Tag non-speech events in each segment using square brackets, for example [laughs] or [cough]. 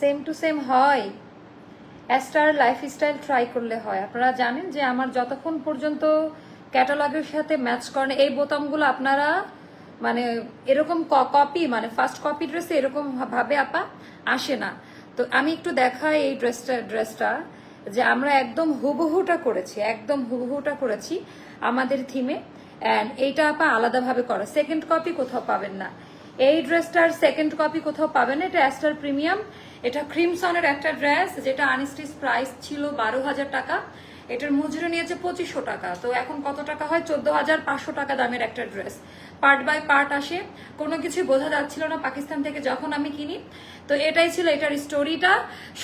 Same to same হয়। Ester lifestyle try করলে হয়। আপনারা জানেন যে আমার যতক্ষণ পর্যন্ত ক্যাটালগের সাথে ম্যাচ করেন এই বোতামগুলো আপনারা মানে এরকম কপি মানে ফার্স্ট কপি ড্রেসে এরকম ভাবে আপা আসে না। তো আমি একটু দেখাই এই ড্রেসটা ড্রেসটা যে আমরা একদম হুবহুটা করেছি, একদম হুবহুটা করেছি আমাদের থিমে অ্যান্ড এইটা আপা আলাদাভাবে করা। সেকেন্ড কপি কোথাও পাবেন না। এই ড্রেসটার সেকেন্ড কপি কোথাও পাবেন না, এটা অ্যাস্টার প্রিমিয়াম এটা ক্রিমসনের একটা ড্রেস যেটা আনস্টিচ প্রাইস ছিল বারো হাজার টাকা। এটার মজুরি নিয়েছে পঁচিশশো টাকা। তো এখন কত টাকা হয়? চোদ্দ হাজার পাঁচশো টাকা দামের একটা ড্রেস পার্ট বাই পার্ট আসে। কোনো কিছু বোঝা যাচ্ছিল না পাকিস্তান থেকে যখন আমি কিনি। তো এটাই ছিল এটার স্টোরিটা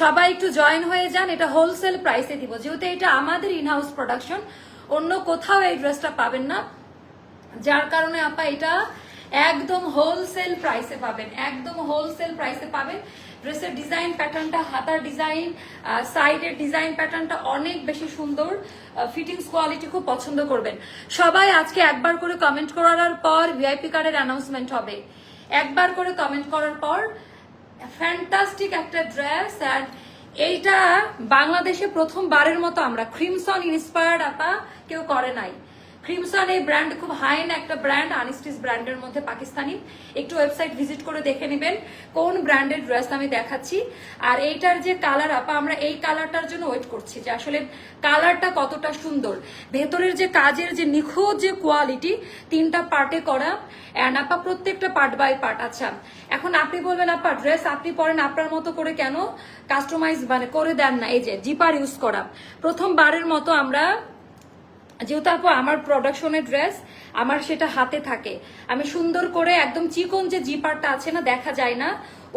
সবাই একটু জয়েন হয়ে যান। এটা হোলসেল প্রাইসে দিব। যেহেতু এটা আমাদের ইনহাউস প্রোডাকশন অন্য কোথাও এই ড্রেসটা পাবেন না। যার কারণে আপা এটা একদম হোলসেল প্রাইসে পাবেন। একদম হোলসেল প্রাইসে পাবেন। ড্রেসের ডিজাইন প্যাটার্নটা, হাতার ডিজাইন সাইডের ডিজাইন প্যাটার্নটা অনেক বেশি সুন্দর। ফিটিংস কোয়ালিটি খুব পছন্দ করবেন। সবাই আজকে একবার করে কমেন্ট করার পর ভিআইপি কার্ডের অ্যানাউন্সমেন্ট হবে। একবার করে কমেন্ট করার পর ফ্যান্টাস্টিক একটা ড্রেস অ্যান্ড এইটা বাংলাদেশে প্রথমবারের মতো আমরা। ক্রিমসন ইন্সপায়ার্ড আপা কেউ করে নাই। ক্রিমসন এই ব্র্যান্ড খুব হাই এন্ড একটা ব্র্যান্ড আনিস্টিস ব্র্যান্ডের মধ্যে পাকিস্তানি। একটু ওয়েবসাইট ভিজিট করে দেখে নেবেন কোন ব্র্যান্ডের ড্রেস আমি দেখাচ্ছি। আর এইটার যে কালার আপা, আমরা এই কালারটার জন্য ওয়েট করছি যে আসলে কালারটা কতটা সুন্দর। ভেতরের যে কাজের যে নিখুঁত যে কোয়ালিটি তিনটা পার্টে করা। অ্যান্ড আপা, প্রত্যেকটা পার্ট বাই পার্ট আচ্ছা। এখন আপনি বলবেন, আপা ড্রেস আপনি পরেন আপনার মতো করে কেন? কাস্টমাইজ মানে করে দেন না। এই যে জিপার ইউজ করা। প্রথমবারের মতো আমরা যেহেতু আপু, আমার প্রোডাকশনের ড্রেস আমার সেটা হাতে থাকে। আমি সুন্দর করে একদম চিকন যে জিপারটা আছে না, দেখা যায় না,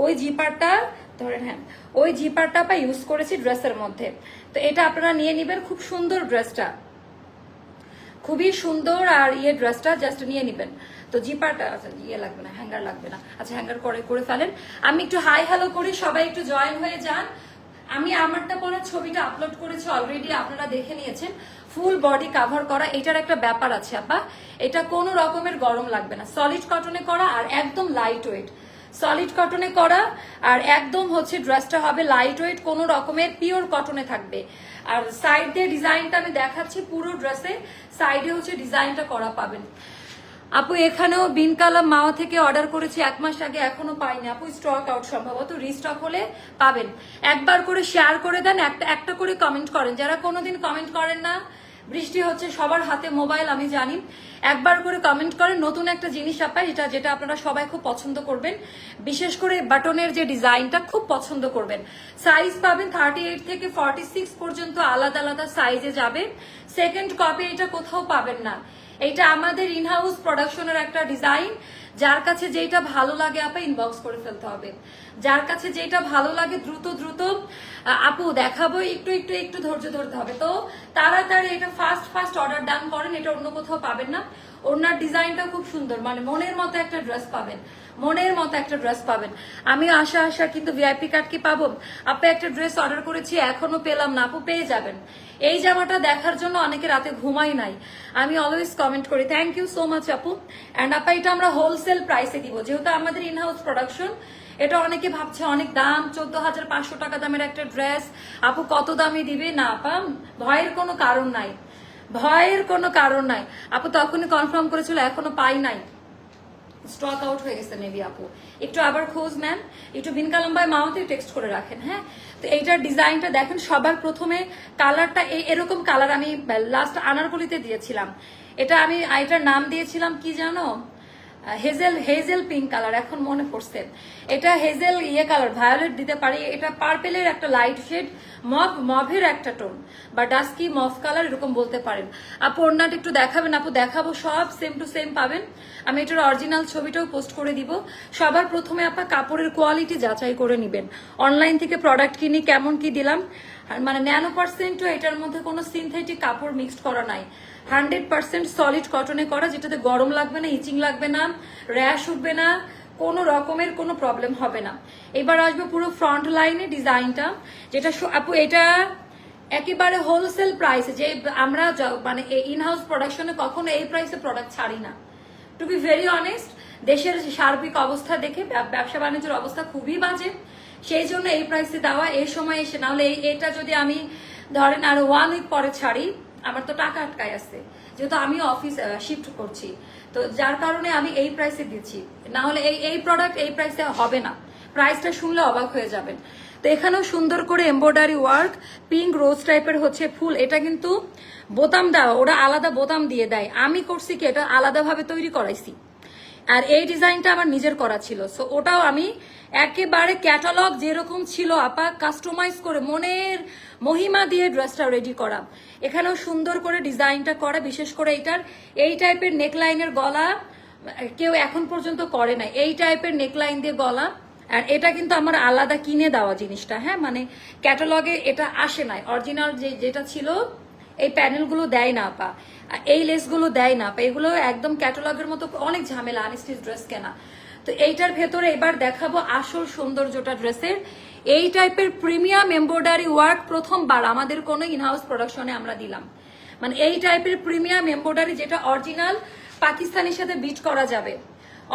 ওই জিপারটা, ধরেন হ্যাঁ ওই জিপারটা বা ইউজ করেছি ড্রেসের মধ্যে। তো এটা আপনারা নিয়ে নেবেন, খুব সুন্দর ড্রেসটা খুবই সুন্দর আর ইয়ে ড্রেসটা জাস্ট নিয়ে নেবেন। তো জিপারটা আচ্ছা ইয়ে লাগবে না হ্যাঙ্গার লাগবে না। আচ্ছা হ্যাঙ্গার করে করে ফেলেন। আমি একটু হাই হ্যালো করি, সবাই একটু জয়েন হয়ে যান। আমি আমারটা পরে ছবিটা আপলোড করেছি অলরেডি আপনারা দেখে নিয়েছেন। ফুল বডি কাভার করা, এটার একটা ব্যাপার আছে আপা এটা কোনো রকমের গরম লাগবে না। সলিড কটনে করা আর একদম লাইট ওয়েট সলিড কটনে করা আর একদম হচ্ছে ড্রেসটা হবে লাইট ওয়েট কোনো রকমের পিওর কটনে থাকবে। আর সাইড দিয়ে ডিজাইনটা আমি দেখাচ্ছি পুরো ড্রেসে সাইডে হচ্ছে ডিজাইনটা করা পাবেন। আপু, এখানেও বিন কালাম মাওয়া থেকে অর্ডার করেছি, এক মাস আগে এখনও পাইনি। আপু স্টক আউট সম্ভবত রিস্টক হলে পাবেন। একবার করে শেয়ার করে দেন, একটা একটা করে কমেন্ট করেন। যারা কোনোদিন কমেন্ট করেন না, বৃষ্টি হচ্ছে, সবার হাতে মোবাইল আমি জানি। একবার করে কমেন্ট করেন, নতুন একটা জিনিস আপা এটা যেটা আপনারা সবাই খুব পছন্দ করবেন। বিশেষ করে বাটনের যে ডিজাইনটা, খুব পছন্দ করবেন। সাইজ পাবেন থার্টি এইট থেকে ফর্টি সিক্স পর্যন্ত আলাদা আলাদা সাইজে যাবে। সেকেন্ড কপি এটা কোথাও পাবেন না। এটা আমাদের ইনহাউস প্রোডাকশনের একটা ডিজাইন যার কাছে যেটা ভালো লাগে আপা ইনবক্স করে ফেলতে হবে। যার কাছে যেটা ভালো লাগে দ্রুত দ্রুত আপু দেখাবো, একটু একটু একটু ধৈর্য ধরতে হবে। তো তাড়াতাড়ি এটা ফার্স্ট ফার্স্ট অর্ডার ডান করেন, এটা অন্য কোথাও পাবেন না। ওনার ডিজাইনটা খুব সুন্দর। মানে মনের মতো একটা ড্রেস পাবেন। মনের মতো একটা ড্রেস পাবেন। আমি আশা আশা, কিন্তু ভিআইপি কার্ড কি পাবো? আপু, একটা ড্রেস অর্ডার করেছি এখনও পেলাম না। আপু, পেয়ে যাবেন। এই জামাটা দেখার জন্য অনেকে রাতে ঘুমাই নাই। আমি অলওয়েজ কমেন্ট করি থ্যাংক ইউ সো মাচ আপু। অ্যান্ড আপা, এটা আমরা হোলসেল প্রাইসে দিব। যেহেতু আমাদের ইনহাউস প্রোডাকশন এটা অনেকে ভাবছে, অনেক দাম, চোদ্দ হাজার পাঁচশো টাকা দামের একটা ড্রেস আপু, কত দামে দিবে? না, আপা, ভয়ের কোনো কারণ নাই। ভয়ের কোনো কারণ নাই। আপু তখনই কনফার্ম করেছিল, এখনও পাই নাই। স্টক আউট হয়ে গেছে মেবি আপু। একটু আবার খোঁজ নেন। একটু ভিনকা লম্বায় মাওতে টেক্সট করে রাখেন হ্যাঁ? তো এইটার ডিজাইনটা দেখেন, সবার প্রথমে কালারটা এরকম কালার আমি লাস্ট আনারকলিতে দিয়েছিলাম। এটা আমি এটার নাম দিয়েছিলাম কি জানো? হেজেল হেজেল পিঙ্ক কালার এখন মনে পড়ছে। এটা হেজেল ইয়ে কালার ভায়োলেট দিতে পারি। এটা পার্পেলের একটা লাইট শেড মভ, মভের একটা টোন বা ডাস্কি মভ কালার এরকম বলতে পারেন। আপু, ওড়নাটা একটু দেখাবেন। আপু, দেখাবো সব সেম টু সেম পাবেন। আমি এটার অরিজিনাল ছবিটাও পোস্ট করে দিব। সবার প্রথমে আপা কাপড়ের কোয়ালিটি যাচাই করে নেবেন। অনলাইন থেকে প্রোডাক্ট কিনি কেমন কি দিলাম। আর মানে ন্যানো পার্সেন্টও এটার মধ্যে কোনো সিনথেটিক কাপড় মিক্সড করা নাই। হান্ড্রেড পার্সেন্ট সলিড কটনে করা, যেটাতে গরম লাগবে না ইচিং লাগবে না র্যাশ উঠবে না, কোনো রকমের কোনো প্রবলেম হবে না। এবার আসবে পুরো ফ্রন্ট লাইনে ডিজাইনটা যেটা আপু, এটা একেবারে হোলসেল প্রাইসে যে আমরা মানে ইনহাউস প্রোডাকশনে কখনো এই প্রাইসে প্রোডাক্ট ছাড়ি না। টু বি ভেরি অনেস্ট দেশের সার্বিক অবস্থা দেখে ব্যবসা বাণিজ্যের অবস্থা খুবই বাজে। সেই জন্য এই প্রাইসে দেওয়া, এই সময় এসে, নাহলে এটা যদি আমি ধরেন আর ওয়ান উইক পরে ছাড়ি, আমার তো টাকা আটকায় আছে। যেহেতু আমি অফিস শিফট করছি। তো যার কারণে আমি এই প্রাইসে দিচ্ছি। না হলে এই এই প্রোডাক্ট এই প্রাইসে হবে না। প্রাইসটা শুনলে অবাক হয়ে যাবেন। তো এখানেও সুন্দর করে এমব্রয়ডারি ওয়ার্ক পিঙ্ক রোজ টাইপের হচ্ছে ফুল। এটা কিন্তু বোতাম দেওয়া, ওরা আলাদা বোতাম দিয়ে দেয়। আমি করছি কি, এটা আলাদাভাবে তৈরি করাইছি। আর এই ডিজাইনটা আমার নিজের করা ছিল। সো ওটাও আমি একেবারে ক্যাটালগ যেরকম ছিল, আপা কাস্টমাইজ করে মনের মহিমা দিয়ে ড্রেসটা রেডি করা। এখানেও সুন্দর করে ডিজাইনটা করা, বিশেষ করে এইটার, এই টাইপের নেকলাইনের গলা, কেউ এখন পর্যন্ত করে না এই টাইপের নেকলাইন দিয়ে গলা, আর এটা কিন্তু আমার আলাদা কিনে দেওয়া জিনিসটা হ্যাঁ? মানে ক্যাটালগে এটা আসে নাই। অরিজিনাল যে, যেটা ছিল, এই প্যানেলগুলো দেয় না, আপা। এই লেসগুলো দেয় না, আপা। এগুলো একদম ক্যাটালগের মতো অনেক ঝামেলা আনস্টিচ ড্রেস কেনা। তো এইটার ভেতরে এবার দেখাবো আসল সৌন্দর্যটা ড্রেসের। এই টাইপের প্রিমিয়াম এমব্রয়ডারি ওয়ার্ক প্রথমবার আমাদের কোনো ইনহাউস প্রোডাকশনে আমরা দিলাম। মানে এই টাইপের প্রিমিয়াম এমব্রয়ডারি যেটা অরিজিনাল পাকিস্তানের সাথে বিট করা যাবে।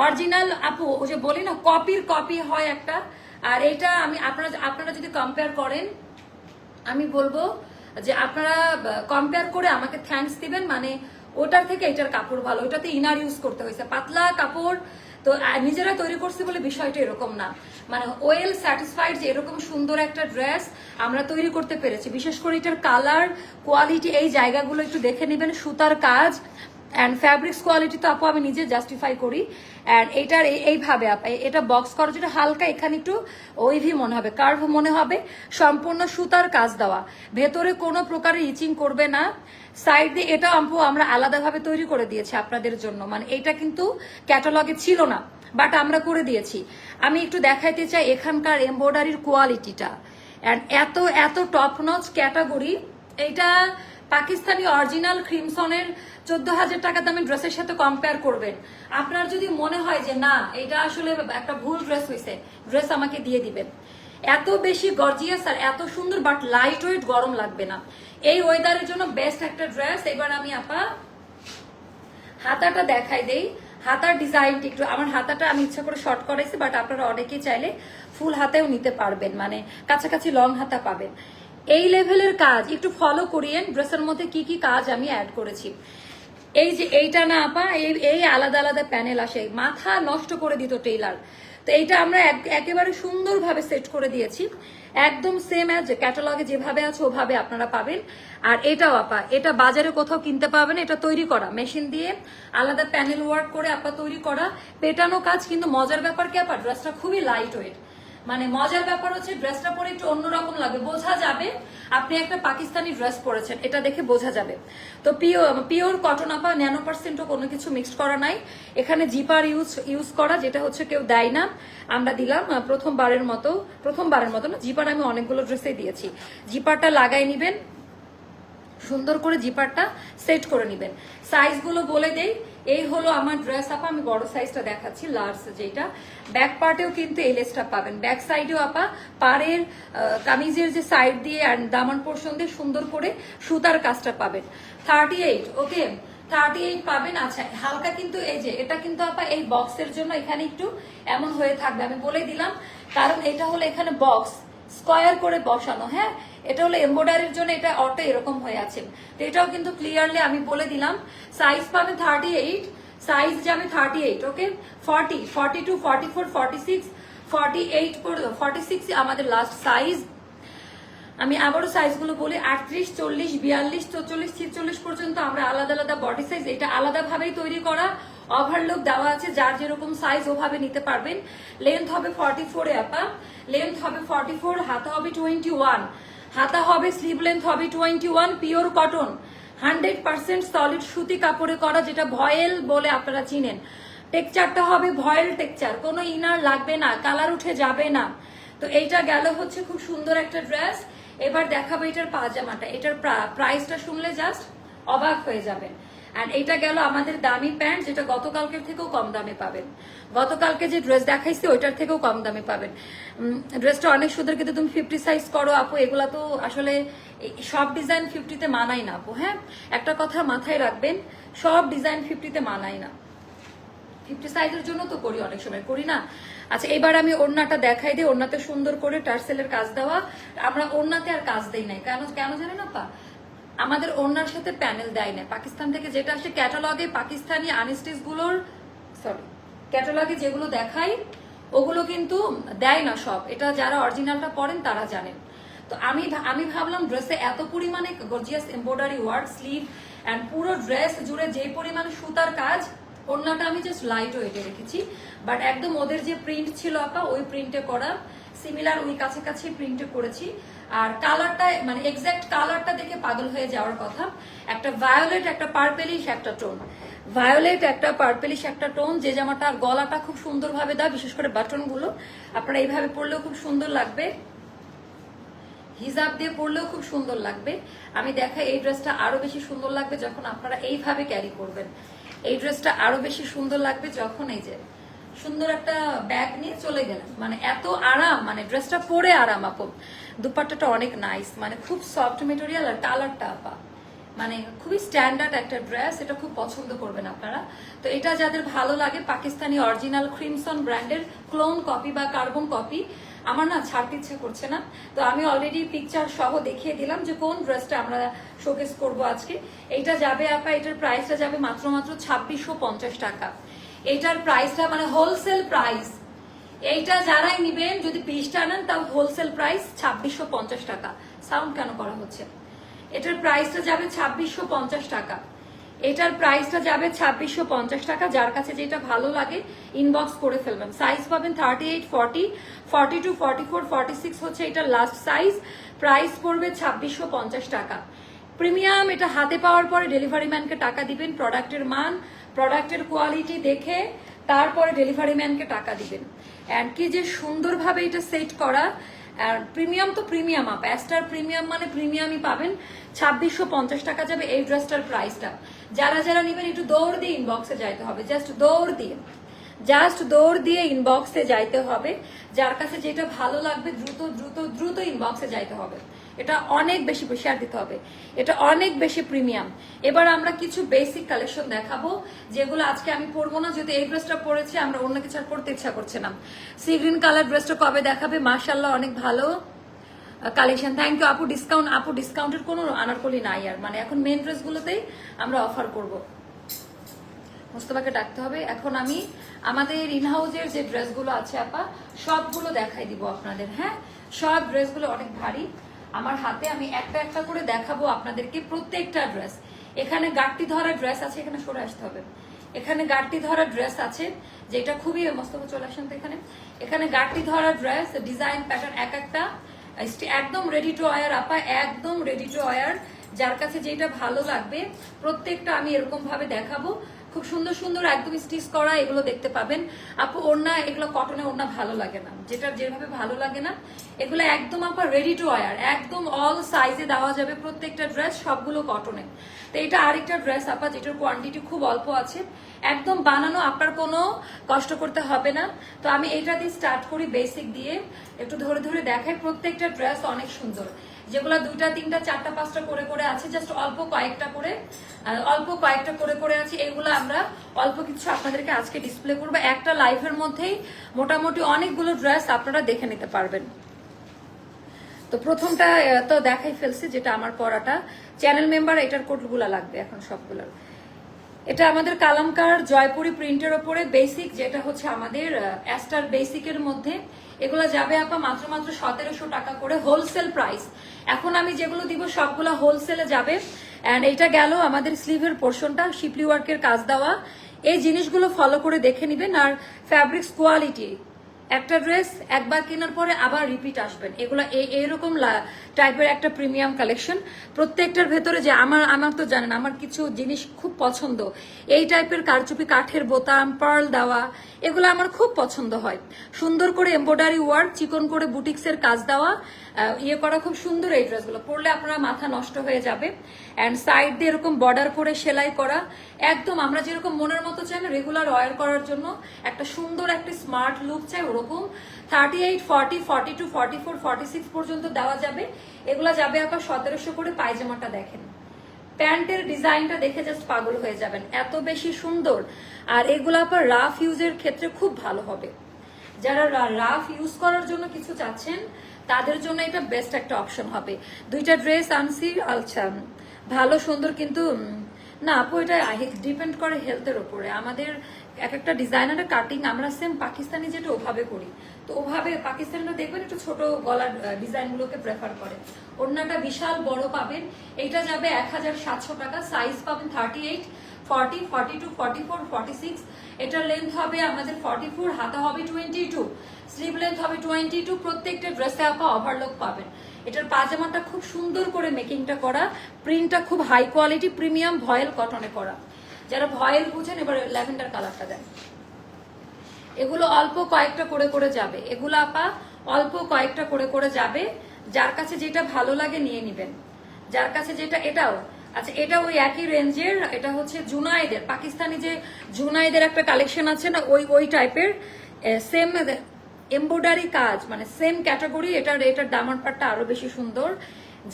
অরিজিনাল আপু ও যে বলি না কপির কপি হয় একটা। আর এইটা আমি, আপনারা আপনারা যদি কম্পেয়ার করেন, আমি বলব যে আপনারা কম্পেয়ার করে আমাকে থ্যাঙ্কস দিবেন। মানে ওটার থেকে এটার কাপড় ভালো। ওটাতে ইনার ইউজ করতে হয়েছে। পাতলা কাপড় তো নিজেরা তৈরি করছি বলে বিষয়টা এরকম না। মানে ওয়েল স্যাটিসফাইড যে এরকম সুন্দর একটা ড্রেস আমরা তৈরি করতে পেরেছি। বিশেষ করে এটার কালার কোয়ালিটি এই জায়গাগুলো একটু দেখে নেবেন, সুতার কাজ অ্যান্ড ফ্যাব্রিক্স কোয়ালিটি তো আপু আমি নিজে জাস্টিফাই করি। অ্যান্ড এটার এই- এইভাবে আপা এটা বক্স করা যেটা হালকা এখানে একটু ওইভি মনে হবে কার্ভ মনে হবে, সম্পূর্ণ সুতার কাজ দেওয়া। ভেতরে কোনো প্রকারের ইচিং করবে না। সাইড দিয়ে এটা আপু আমরা আলাদাভাবে তৈরি করে দিয়েছি আপনাদের জন্য। মানে এটা কিন্তু ক্যাটালগে ছিল না বাট আমরা করে দিয়েছি। আমি একটু দেখাইতে চাই এখানকার এমব্রয়ডারির কোয়ালিটিটা। অ্যান্ড এত এত টপ নচ ক্যাটাগরি, এইটা পাকিস্তানি অরিজিনাল ক্রিমসনের চোদ্দ হাজার টাকা দামের ড্রেসের সাথে কম্পেয়ার করবেন। আপনার যদি মনে হয় যে, না, এটা আসলে একটা ভুল ড্রেস হয়েছে ড্রেস আমাকে দিয়ে দিবেন। এত বেশি গর্জিয়াস আর এত সুন্দর বাট লাইট ওয়েট গরম লাগবে না। এই ওয়েদারের জন্য বেস্ট একটা ড্রেস এবার আমি আপা হাতাটা দেখাই দেই। হাতার ডিজাইনটা একটু আমার হাতাটা আমি ইচ্ছা করে শর্ট করাইছি বাট আপনারা অনেকেই চাইলে ফুল হাতেও নিতে পারবেন। মানে কাছাকাছি লং হাতা পাবেন। এই লেভেলের কাজ, একটু ফলো করিয়েন। ড্রেসের মধ্যে কি কি কাজ আমি অ্যাড করেছি। এই যে এইটা না আপা, এই এই আলাদা আলাদা প্যানেল আসে। মাথা নষ্ট করে দিত টেইলার তো এইটা আমরা এক- একেবারে সুন্দরভাবে সেট করে দিয়েছি। একদম সেম অ্যাজ ক্যাটালগে যেভাবে আছে, ওভাবে আপনারা পাবেন। আর এটাও আপা, এটা বাজারে কোথাও কিনতে পাবেন, এটা তৈরি করা। মেশিন দিয়ে আলাদা প্যানেল ওয়ার্ক করে আপা তৈরি করা। পেটানো কাজ, কিন্তু মজার ব্যাপার কি আপা ড্রেসটা খুবই লাইট ওয়েট মানে মজার ব্যাপার হচ্ছে ড্রেসটা পরে একটু অন্যরকম লাগবে। বোঝা যাবে আপনি একটা পাকিস্তানি ড্রেস পরেছেন, এটা দেখে বোঝা যাবে। তো পিওর পিওর কটন আপা ন্যানো পার্সেন্টও কোনো কিছু মিক্সড করা নাই। এখানে জিপার ইউজ ইউজ করা, যেটা হচ্ছে কেউ দেয় না। আমরা দিলাম প্রথমবারের মতো প্রথমবারের মতো না জিপার আমি অনেকগুলো ড্রেসে দিয়েছি। জিপারটা লাগাই নিবেন, সুন্দর করে জিপারটা সেট করে নেবেন। সাইজগুলো বলে দেই এই হলো আমার ড্রেস আপা, আমি বড় সাইজটা দেখাচ্ছি লার্জ যেটা। ব্যাক পার্টেও কিন্তু এই লেসটা পাবেন। ব্যাক সাইডেও আপা, পাড়ের কামিজের যে সাইড দিয়ে অ্যান্ড দামান পোর্শন দিয়ে সুন্দর করে সুতার কাজটা পাবেন। Thirty eight okay thirty eight পাবেন। আচ্ছা হালকা কিন্তু এই যে, এটা কিন্তু আপা এই বক্সের জন্য এখানে একটু এমন হয়ে থাকবে। আমি বলে দিলাম, কারণ এটা হলো এখানে বক্স স্কয়ার করে বসানো হ্যাঁ? এটা হলো এমব্রয়ডারির জন্য এটা অটো এরকম হয়ে আছে। তো এটাও কিন্তু ক্লিয়ারলি আমি বলে দিলাম। সাইজ পাবে থার্টি এইট সাইজ যাবে thirty eight okay forty forty two forty four forty six forty eight forty six আমাদের লাস্ট সাইজ আমি আবারও সাইজগুলো বলি, আটত্রিশ, চল্লিশ, বিয়াল্লিশ, চৌচল্লিশ, ছিচল্লিশ পর্যন্ত আমরা আলাদা আলাদা বডি সাইজ এটা আলাদাভাবেই তৈরি করা। ওভারলোক দেওয়া আছে, যার যেরকম সাইজ ওভাবে নিতে পারবেন। লেন্থ হবে ফর্টি ফোরে আপা। লেন্থ হবে ফর্টি ফোর হাতা হবে টোয়েন্টি ওয়ান হাতা হবে স্লিভ লেন্থ হবে twenty one pure cotton hundred percent solid সুতি কাপড়ে করা, যেটা ভয়েল বলে আপনারা চিনেন। টেকচারটা হবে ভয়েল টেকচার কোনো ইনার লাগবে না কালার উঠে যাবে না। তো এইটা গেল হচ্ছে খুব সুন্দর একটা ড্রেস এবার দেখাবো এটার পাজামাটা। এটার প্রাইসটা শুনলে জাস্ট অবাক হয়ে যাবেন। আর এটা গেল আমাদের দামি প্যান্ট, যেটা গতকালকের থেকেও কম দামে পাবেন। গতকালকে যে ড্রেস দেখাইছি, ওইটার থেকেও কম দামে পাবেন। ড্রেসটা অনেক সুন্দর, কিন্তু তুমি ফিফটি সাইজ করো আপু, এগুলা তো আসলে সব ডিজাইন ফিফটিতে মানাই না আপু হ্যাঁ? একটা কথা মাথায় রাখবেন, সব ডিজাইন ফিফটিতে মানাই না। ফিফটি সাইজের জন্য তো করি অনেক সময়, করি না। আচ্ছা এবার আমি ওড়নাটা দেখাই দিই, ওড়নাতে সুন্দর করে টার্সেলের কাজ দেওয়া। আমরা ওড়নাতে আর কাজ দেই নাই, কেন কেন জানেন আপা? আমাদের ওড়নার সাথে প্যানেল দেয় না পাকিস্তান থেকে যেটা আসে ক্যাটালগে পাকিস্তানি আনস্টিচগুলোর সরি ক্যাটালগে যেগুলো দেখাই, ওগুলো কিন্তু দেয় না সব। এটা যারা অরিজিনালটা পড়েন তারা জানেন। তো আমি আমি ভাবলাম ড্রেসে এত পরিমাণে gorgeous embroidery work sleeve and পুরো ড্রেস জুড়ে যে পরিমাণে সুতার কাজ, ওড়নাটা আমি জাস্ট লাইট ওয়েটে রেখেছি। বাট একদম ওদের যে প্রিন্ট ছিল আপা, ওই প্রিন্টে করা। সিমিলার ওই কাছাকাছি প্রিন্টে করেছি। আর কালারটা মানে এক্সাক্ট কালারটা দেখে পাগল হয়ে যাওয়ার কথা। একটা ভায়োলেট একটা পার্পেলিশ একটা টোন ভায়োলেট একটা পার্পেলিশ একটা টোন যে জামাটা গলাটা খুব সুন্দরভাবে দেওয়া বিশেষ করে বাটনগুলো আপনারা এইভাবে পরলেও খুব সুন্দর লাগবে। হিজাব দিয়ে পরলেও খুব সুন্দর লাগবে। আমি দেখাই, এই ড্রেসটা আরও বেশি সুন্দর লাগবে যখন আপনারা এইভাবে ক্যারি করবেন। এই ড্রেসটা আরও বেশি সুন্দর লাগবে যখন এই যে সুন্দর একটা ব্যাগ নিয়ে চলে গেলেন। মানে এত আরাম মানে ড্রেসটা পরে আরাম আপু। দুপাট্টাটা অনেক নাইস মানে খুব সফট মেটেরিয়াল আর কালারটা আপা। মানে খুবই স্ট্যান্ডার্ড একটা ড্রেস এটা খুব পছন্দ করবেন আপনারা। তো এটা যাদের ভালো লাগে, পাকিস্তানি অরিজিনাল ক্রিমসন ব্র্যান্ডের ক্লোন কপি বা কার্বন কপি আমার না ছাড়তে ইচ্ছে করছে না। তো আমি অলরেডি পিকচার সহ দেখিয়ে দিলাম যে কোন ড্রেসটা আমরা শোকেস করব আজকে। এইটা যাবে আপা, এটার প্রাইসটা যাবে মাত্র মাত্র ছাব্বিশশো টাকা। এটার প্রাইসটা মানে হোলসেল প্রাইস এইটা যারাই নিবেন, যদি পিসটা নেন তাও হোলসেল প্রাইস ছাব্বিশশো পঞ্চাশ টাকা। সাউন্ড কেন করা হচ্ছে? এটার প্রাইসটা যাবে ছাব্বিশশো পঞ্চাশ টাকা। এটার প্রাইসটা যাবে ছাব্বিশশো পঞ্চাশ টাকা। যার কাছে যেটা ভালো লাগে ইনবক্স করে ফেলবেন। সাইজ পাবেন thirty eight forty forty two forty four forty six হচ্ছে এটা লাস্ট সাইজ প্রাইস পড়বে ছাব্বিশশো পঞ্চাশ টাকা। প্রিমিয়াম এটা হাতে পাওয়ার পরে ডেলিভারি ম্যানকে টাকা দিবেন। প্রোডাক্টের মান প্রোডাক্টের কোয়ালিটি দেখে তারপরে ডেলিভারি ম্যানকে টাকা দিবেন। অ্যান্ড কি যে সুন্দরভাবে এটা সেট করা প্রিমিয়াম তো প্রিমিয়াম আপ অ্যাস্টার প্রিমিয়াম মানে প্রিমিয়ামই পাবেন। ছাব্বিশশো পঞ্চাশ টাকা যাবে এই ড্রেসটার প্রাইসটা যারা যারা নেবেন, একটু দৌড় দিয়ে ইনবক্সে যাইতে হবে। জাস্ট দৌড় দিয়ে। জাস্ট দৌড় দিয়ে ইনবক্সে যাইতে হবে। যার কাছে যেটা ভালো লাগবে, দ্রুত দ্রুত দ্রুত ইনবক্সে যাইতে হবে। এটা অনেক বেশি শেয়ার দিতে হবে। এটা অনেক বেশি প্রিমিয়াম। এবার আমরা কিছু বেসিক কালেকশন দেখাবো, যেগুলো আজকে আমি পরবো না। যদি এই ড্রেসটা পরেছি, আমরা অন্য কিছু আর পড়তে ইচ্ছা করছে না। সি গ্রিন কালার ড্রেসটা কবে দেখাবে? মার্শাল্লাহ অনেক ভালো। কালেকশন থ্যাংক ইউ আপু ডিসকাউন্ট আপু ডিসকাউন্টের কোনো আনারকলি নাই আর। মানে এখন মেন ড্রেসগুলোতেই আমরা অফার করব। মোস্তফাকে ডাকতে হবে। এখন আমি আমাদের ইনহাউজের যে ড্রেসগুলো আছে, আপা, সবগুলো দেখাই দিব আপনাদের হ্যাঁ? সব ড্রেসগুলো অনেক ভারী। আমার হাতে আমি একটা একটা করে দেখাবো আপনাদেরকে প্রত্যেকটা ড্রেস। এখানে গাট্টি ধরা ড্রেস আছে, এখানে সরে আসতে হবে। এখানে গাট্টি ধরা ড্রেস আছে, যেটা খুবই মোস্তফা চলে আসেন তো এখানে। এখানে গাট্টি ধরা ড্রেস, ডিজাইন প্যাটার্ন এক একটা। একদম রেডি টু ওয়ার আপা, একদম রেডি টু ওয়ার যার কাছে যেটা ভালো লাগবে, প্রত্যেকটা আমি এরকম ভাবে দেখাবো। খুব সুন্দর সুন্দর একদম স্টিচ করা এগুলো দেখতে পাবেন। আপু, ওড়না, এগুলো কটনে ওড়না ভালো লাগে না। যেটা যেভাবে ভালো লাগে না, এগুলো একদম আপা রেডি টু ওয়ার একদম অল সাইজে দেওয়া যাবে প্রত্যেকটা ড্রেস সবগুলো কটনে তো এটা আরেকটা ড্রেস আপা, যেটার কোয়ান্টিটি খুব অল্প আছে। একদম বানানো আপনার কোনো কষ্ট করতে হবে না। তো আমি এটা দিয়ে স্টার্ট করি বেসিক দিয়ে। একটু ধরে ধরে দেখাই, প্রত্যেকটা ড্রেস অনেক সুন্দর। যেগুলো দুইটা, তিনটা, চারটা, পাঁচটা করে করে আছে জাস্ট অল্প কয়েকটা করে অল্প কয়েকটা করে করে আছে, এগুলো আমরা অল্প কিছু আপনাদেরকে আজকে ডিসপ্লে করব। একটা লাইফের মধ্যেই মোটামুটি অনেকগুলো ড্রেস আপনারা দেখে নিতে পারবেন। তো প্রথমটা তো দেখাই ফেলছি যেটা আমার পড়াটা চ্যানেল মেম্বার এটার কোডগুলো লাগবে এখন সবগুলোর। এটা আমাদের কালামকার জয়পুরি প্রিন্টের ওপরে বেসিক যেটা হচ্ছে আমাদের অ্যাস্টার বেসিকের মধ্যে। এগুলো যাবে আপা মাত্র মাত্র সতেরোশো টাকা করে হোলসেল প্রাইস এখন আমি যেগুলো দিব সবগুলো হোলসেলে যাবে। অ্যান্ড এটা গেল আমাদের স্লিভের পোর্শনটা শিপলি ওয়ার্কের কাজ দেওয়া। এই জিনিসগুলো ফলো করে দেখে নেবেন। আর ফ্যাব্রিক্স কোয়ালিটি একটা ড্রেস একবার কেনার পরে আবার রিপিট আসবেন। এগুলো এই এইরকম টাইপের একটা প্রিমিয়াম কালেকশন প্রত্যেকটার ভেতরে যে আমার আমার তো জানেন, আমার কিছু জিনিস খুব পছন্দ। এই টাইপের কারচুপি, কাঠের বোতাম পার্ল দেওয়া, এগুলো আমার খুব পছন্দ হয়। সুন্দর করে এম্ব্রয়ডারি ওয়ার্ক চিকন করে বুটিক্সের কাজ দেওয়া ইয়ে করা খুব সুন্দর এই ড্রেসগুলো। পরলে আপনার মাথা নষ্ট হয়ে যাবে। অ্যান্ড সাইড দিয়ে এরকম বর্ডার করে সেলাই করা। একদম আমরা যেরকম মনের মতো চাই না রেগুলার ওয়ার করার জন্য একটা সুন্দর, একটা স্মার্ট লুক চাই ওরকম। Thirty eight forty forty two forty four forty six পর্যন্ত দেওয়া যাবে। এগুলা যাবে আপনার সতেরোশো করে পায়জামাটা দেখেন। প্যান্টের ডিজাইনটা দেখে জাস্ট পাগল হয়ে যাবেন। এত বেশি সুন্দর। আর এগুলো আপনার রাফ ইউজের ক্ষেত্রে খুব ভালো হবে। যারা রাফ ইউজ করার জন্য কিছু চাচ্ছেন তাদের জন্য এটা বেস্ট একটা অপশন হবে। দুইটা ড্রেস আনছি আচ্ছা ভালো, সুন্দর কিন্তু না আপু, এটা ডিপেন্ড করে হেলথের উপরে। আমাদের এক একটা ডিজাইনারের কাটিং আমরা সেম পাকিস্তানি যেটা ওভাবে করি। তো ওভাবে পাকিস্তানিরা দেখবেন একটু ছোট গলার ডিজাইন গুলোকে প্রেফার করে। ওড়নাটা বিশাল বড় পাবেন। এইটা যাবে এক হাজার সাতশো টাকা সাইজ পাবেন thirty eight forty forty two forty four forty six এটার লেন্থ হবে আমাদের ফর্টি ফোর হাতা হবে টোয়েন্টি টু স্লিভ লেন্থ হবে টোয়েন্টি টু প্রত্যেকটা ড্রেসে আপা ওভারলোক পাবেন। এটার পাজামাটা খুব সুন্দর করে মেকিংটা করা প্রিন্টটা খুব হাই কোয়ালিটি প্রিমিয়াম ভয়েল কটনে করা। যারা ভয়েল বুঝেন, এবার ল্যাভেন্ডার কালারটা দেন। এগুলো অল্প কয়েকটা করে করে যাবে। এগুলো আপা অল্প কয়েকটা করে করে যাবে। যার কাছে যেটা ভালো লাগে নিয়ে নিবেন। যার কাছে যেটা, এটাও আচ্ছা এটা ওই একই রেঞ্জের, এটা হচ্ছে জুনাইদের, পাকিস্তানি যে জুনাইদের একটা কালেকশন আছে না, ওই ওই টাইপের সেম এমব্রয়ডারি কাজ মানে সেম ক্যাটাগরি এটার এটার দামার পাটটা আরও বেশি সুন্দর।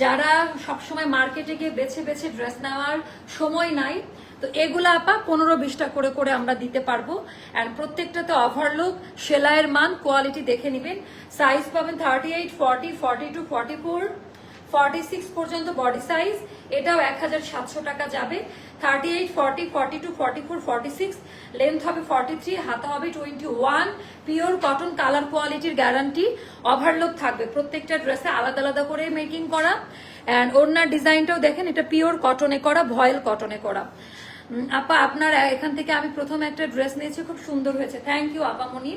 যারা সবসময় মার্কেটে গিয়ে বেছে বেছে ড্রেস নেওয়ার সময় নাই, তো এগুলো আপা পনেরো বিশটা করে করে আমরা দিতে পারব। অ্যান্ড প্রত্যেকটাতে ওভারলুক সেলাইয়ের মান কোয়ালিটি দেখে নিবেন। সাইজ পাবেন thirty eight forty forty two forty four forty six পর্যন্ত বডি সাইজ এটাও এক হাজার সাতশো টাকা যাবে। Thirty eight forty forty two forty four forty six length হবে ফর্টি থ্রি হাতা হবে twenty one pure cotton colour কোয়ালিটির গ্যারান্টি ওভারলোক থাকবে। প্রত্যেকটা ড্রেসে আলাদা আলাদা করে মেকিং করা। অ্যান্ড ওড়নার ডিজাইনটাও দেখেন, এটা পিওর কটনে করা, ভয়েল কটনে করা। আপা, আপনার, এখান থেকে আমি প্রথম একটা ড্রেস নিয়েছি, খুব সুন্দর হয়েছে। থ্যাংক ইউ আপা মনি।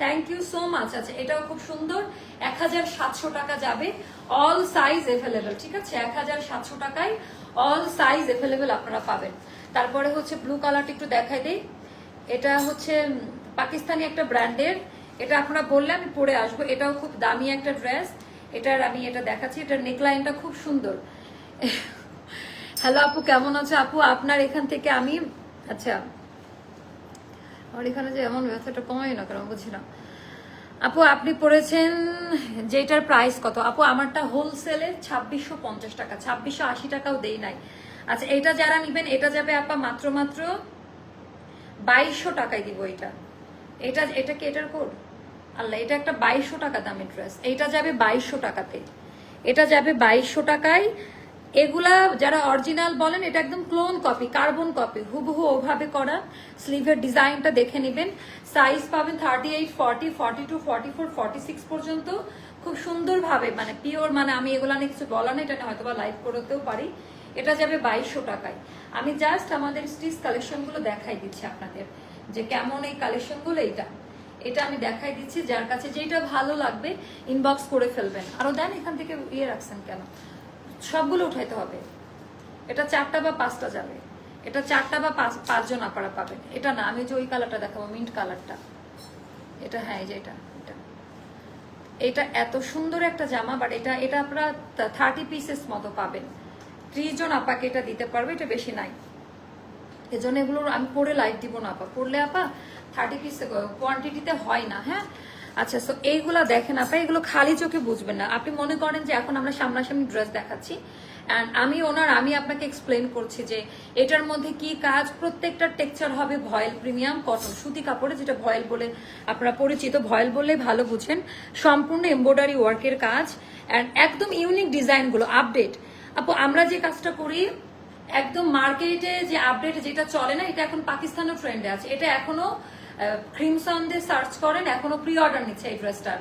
থ্যাংক ইউ সো মাচ আচ্ছা এটাও খুব সুন্দর। এক হাজার সাতশো টাকা যাবে। অল সাইজ এভেলেবেল ঠিক আছে? এক হাজার সাতশো টাকায় অল সাইজ এভেলেবেল আপনারা পাবেন। তারপরে হচ্ছে ব্লু কালারটা একটু দেখাই দেই। এটা হচ্ছে পাকিস্তানি একটা ব্র্যান্ডের। এটা আপনারা বললে আমি পরে আসব। এটাও খুব দামি একটা ড্রেস। এটার আমি এটা দেখাচ্ছি। এটার নেকলাইনটা খুব সুন্দর। [laughs] হ্যালো আপু, কেমন আছে আপু? আপনার এখান থেকে আমি আচ্ছা আমার এখানে যে এমন ব্যথাটা কমাই না কেন বুঝি আপু, আপনি পড়েছেন যেটার প্রাইস কত? আপু, আমারটা হোলসেলে ছাব্বিশশো পঞ্চাশ টাকা, ছাব্বিশশো আশি টাকাও দেই নাই। আচ্ছা এটা যারা নিবেন, এটা যাবে আপা মাত্র মাত্র বাইশশো টাকায় দিব এটা। এটা এটা কি এটার কোড আল্লাহ, এটা একটা বাইশশো টাকা দামের ড্রেস এইটা যাবে বাইশশো টাকাতে। এটা যাবে বাইশশো টাকায় এগুলা যারা অরিজিনাল বলেন, এটা একদম ক্লোন কপি কার্বন কপি হুবহু ওভাবে করা। স্লিভের ডিজাইনটা দেখে নেবেন। সাইজ পাবেন thirty eight forty forty two forty four forty six পর্যন্ত। খুব সুন্দরভাবে মানে পিওর মানে আমি এগুলা নিয়ে কিছু বলা নেই, এটা হয়তো বা লাইভ করতেও পারি। এটা যাবে বাইশশো টাকায়। আমি জাস্ট আমাদের স্টিচ কালেকশনগুলো দেখাই দিচ্ছি আপনাদের, যে কেমন এই কালেকশনগুলো এইটা। এটা আমি দেখাই দিচ্ছি, যার কাছে যেটা ভালো লাগবে ইনবক্স করে ফেলবেন। আরও দেন, এখান থেকে ইয়ে রাখছেন কেন? সবগুলো উঠাইতে হবে। এটা চারটা বা পাঁচটা যাবে। এটা চারটা বা পাঁচ, পাঁচজন আপনারা পাবেন। এটা না, আমি যে ওই কালারটা দেখাবো মিন্ট কালারটা। এটা হ্যাঁ এই যে এটা এটা। এটা এত সুন্দর একটা জামা বাট এটা এটা আপনারা থার্টি পিসেস মতো পাবেন। ত্রিশ জন আপাকে এটা দিতে পারবে, এটা বেশি নাই। এজন্য এগুলো আমি পরে লাইট দিব না আপা। পড়লে আপা থার্টি পিস কোয়ান্টিটিতে হয় না হ্যাঁ? আচ্ছা তো এইগুলা দেখেন আপা, এগুলো খালি চোখে বুঝবেন না। আপনি মনে করেন যে এখন আমরা সামনাসামনি ড্রেস দেখাচ্ছি। অ্যান্ড আমি ওনার, আমি আপনাকে এক্সপ্লেন করছি যে এটার মধ্যে কি কাজ, প্রত্যেকটা টেক্সচার হবে ভয়েল প্রিমিয়াম কটন সুতি কাপড়ে, যেটা ভয়েল বলে আপনারা পরিচিত, ভয়েল বললেই ভালো বুঝেন। সম্পূর্ণ এমব্রয়ডারি ওয়ার্কের কাজ। অ্যান্ড একদম ইউনিক ডিজাইনগুলো আপডেট আপু, আমরা যে কাজটা করি, একদম মার্কেটে যে আপডেট যেটা চলে না, এটা এখন পাকিস্তানের ট্রেন্ডে আছে। এটা এখনও ক্রিমসন দিয়ে সার্চ করেন, এখনও প্রি অর্ডার নিচ্ছে এই ড্রেসটার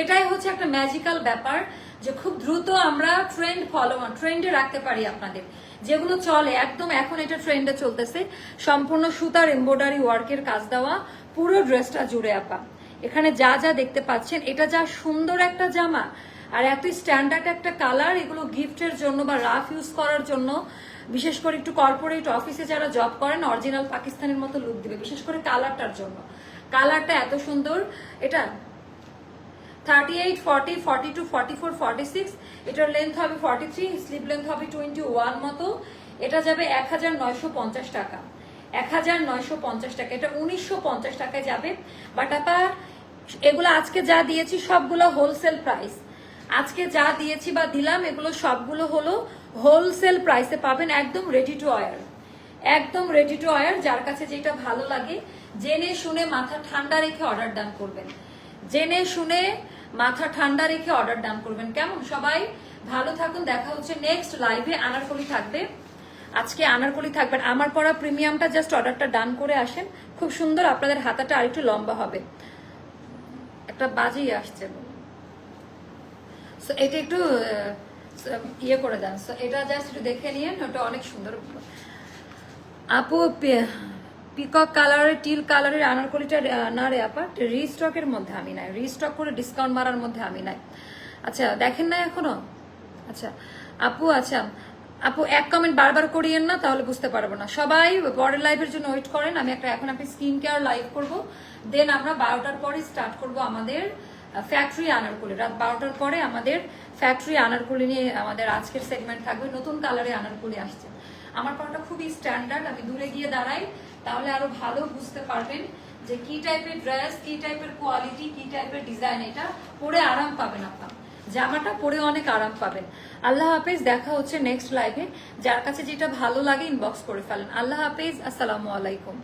এটাই হচ্ছে একটা ম্যাজিক্যাল ব্যাপার যে খুব দ্রুত আমরা ট্রেন্ড ফলো ট্রেন্ডে রাখতে পারি আপনাদের। যেগুলো চলে, একদম এখন এটা ট্রেন্ডে চলতেছে। সম্পূর্ণ সুতার এমব্রয়ডারি ওয়ার্কের কাজ দেওয়া, পুরো ড্রেসটা জুড়ে আপা। এখানে যা যা দেখতে পাচ্ছেন, এটা যা সুন্দর একটা জামা। আর এত স্ট্যান্ডার্ড একটা কালার এগুলো গিফটের জন্য বা রাফ ইউজ করার জন্য বিশেষ করে একটু কর্পোরেট অফিসে যারা জব করেন অরিজিনাল পাকিস্তানের মতো লুক দিবে। বিশেষ করে কালারটার জন্য। কালারটা এত সুন্দর, এটা thirty eight forty forty two forty four forty six এটার লেন্থ হবে ফর্টি থ্রি স্লিভ লেন্থ হবে টোয়েন্টি ওয়ান মতো। এটা যাবে এক হাজার নয়শো পঞ্চাশ টাকা। এক হাজার নয়শো পঞ্চাশ টাকা। এটা উনিশশো পঞ্চাশ টাকায় যাবে। বাট আপা, এগুলো আজকে যা দিয়েছি সবগুলো হোলসেল প্রাইস আজকে যা দিয়েছি বা দিলাম, এগুলো সবগুলো হলো হোলসেল প্রাইসে পাবেন একদম রেডি টু অয়ার একদম রেডি টু ওয়ার যার কাছে যেটা ভালো লাগে, জেনে শুনে মাথা ঠান্ডা রেখে অর্ডার ডান করবেন। জেনে শুনে মাথা ঠান্ডা রেখে অর্ডার ডান করবেন। কেমন সবাই? ভালো থাকুন, দেখা হচ্ছে নেক্সট লাইভে আনারকলি থাকবে। আজকে আনারকলি থাকবেন আমার পড়া প্রিমিয়ামটা জাস্ট অর্ডারটা ডান করে আসেন। খুব সুন্দর আপনাদের হাতাটা আরেকটু লম্বা হবে। একটা বাজেই আসছে। সো এটা একটু ইয়ে করে দেন। সো এটা জাস্ট একটু দেখে নিয়েন, ওটা অনেক সুন্দর। আপু পিকক কালারের টিল কালারের আনারকলিটা না রে আপা রিস্টকের মধ্যে আমি নাই। রিস্টক করে ডিসকাউন্ট মারার মধ্যে আমি নাই। আচ্ছা দেখেন না এখনও? আচ্ছা আপু আচ্ছা আপু, এক কমেন্ট বারবার করিয়েন না, তাহলে বুঝতে পারব না। সবাই পরের লাইভের জন্য ওয়েট করেন, আমি একটা, এখন আপনি স্কিন কেয়ার লাইভ করব। দেন আমরা বারোটার পরে স্টার্ট করব আমাদের ফ্যাক্টরি আনারকুলি। রাত বারোটার পরে আমাদের ফ্যাক্টরি আনারকুলি নিয়ে আমাদের আজকের সেগমেন্ট থাকবে। নতুন কালারে আনারকুলি আসছে। আমার পড়াটা খুবই স্ট্যান্ডার্ড আমি দূরে গিয়ে দাঁড়াই, তাহলে আরও ভালো বুঝতে পারবেন যে কি টাইপের ড্রেস কি টাইপের কোয়ালিটি কি টাইপের ডিজাইন এটা। পরে আরাম পাবেন আপনার। জামাটা পরে অনেক আরাম পাবেন। আল্লাহ হাফেজ, দেখা হচ্ছে নেক্সট লাইভে যার কাছে যেটা ভালো লাগে ইনবক্স করে ফেলেন। আল্লাহ হাফেজ, আসসালামু আলাইকুম।